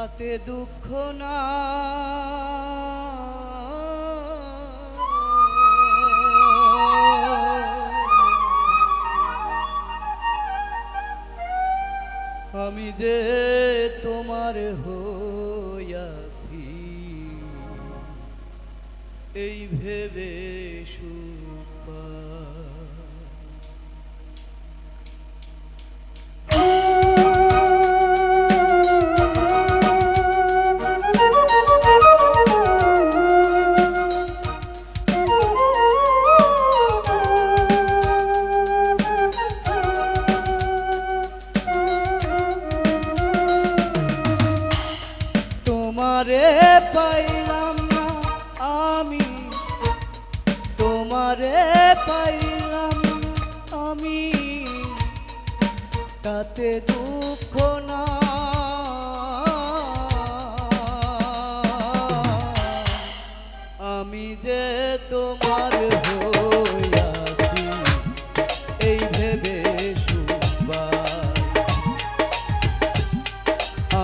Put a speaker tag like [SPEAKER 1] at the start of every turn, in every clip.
[SPEAKER 1] তাতে দুঃখ না। আমি যে তোমার হইয়াছি এই ভেবে সুখ তাতে দুঃখ না। আমি যে তোমার হইয়াছি এই ভেবে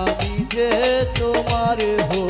[SPEAKER 1] আমি যে তোমার হইয়াছি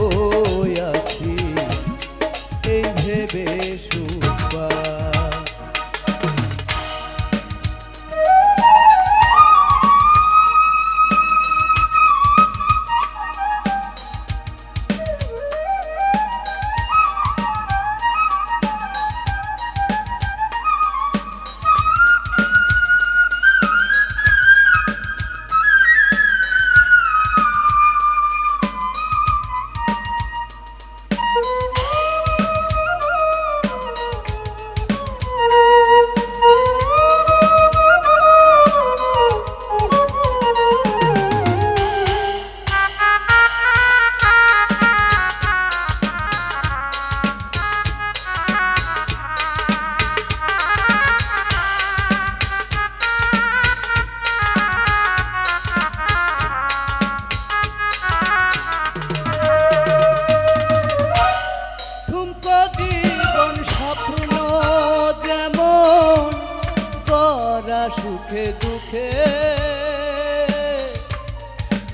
[SPEAKER 1] সুখে দুঃখে।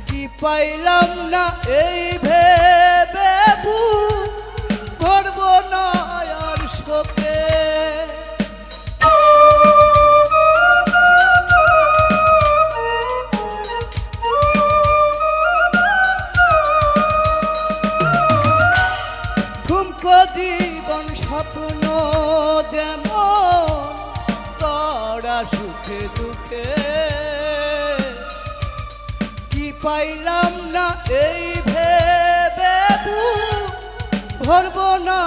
[SPEAKER 1] কি পাইলাম না এই ভেবে করব না আর শোকে। জীবন স্বপ্ন যেমন সুখে দুঃখে। কি পাইলাম না এই ভেবে ভরব না।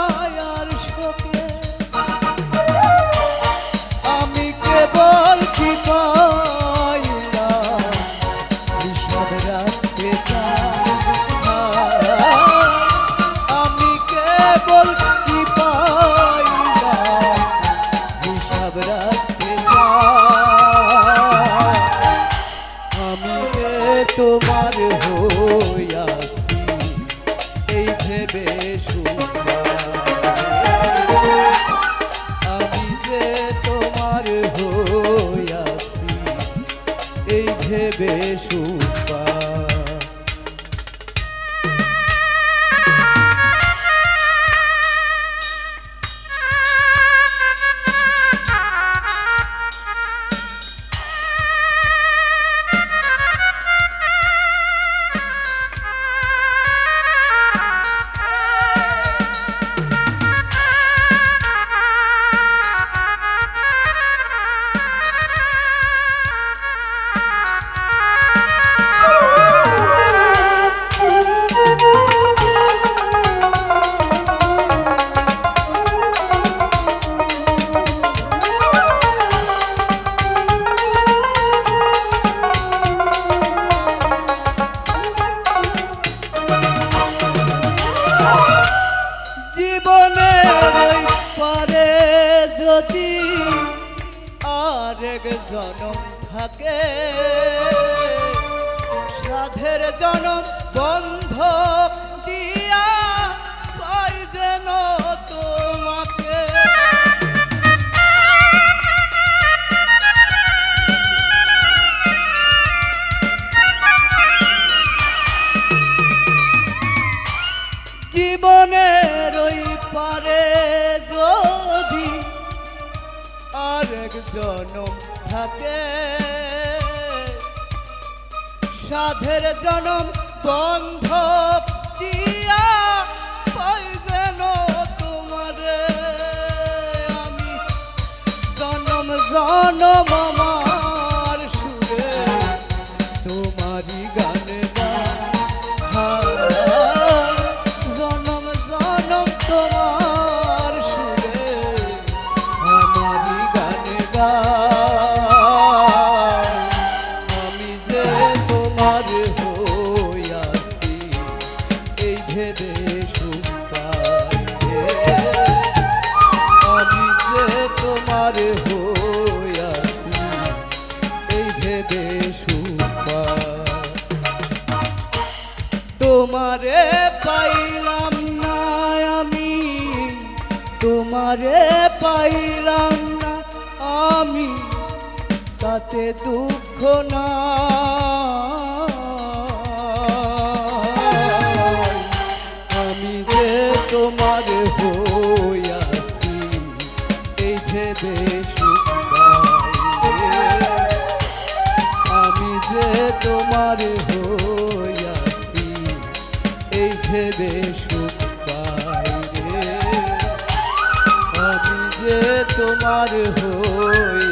[SPEAKER 1] আরেক জনম থাকে। সাধের জনম বন্ধ জনম থাকে। সাধের জনম বন্ধ রে। আমি যে তোমার হইয়াছি, এই ভেবে তোমারে পাইলাম না আমি, তোমারে পাইলাম না আমি, তাতে দুঃখ না তোমার হইয়াছি এই ভেবে সুখ পাই রে। আমি যে তোমার হইয়া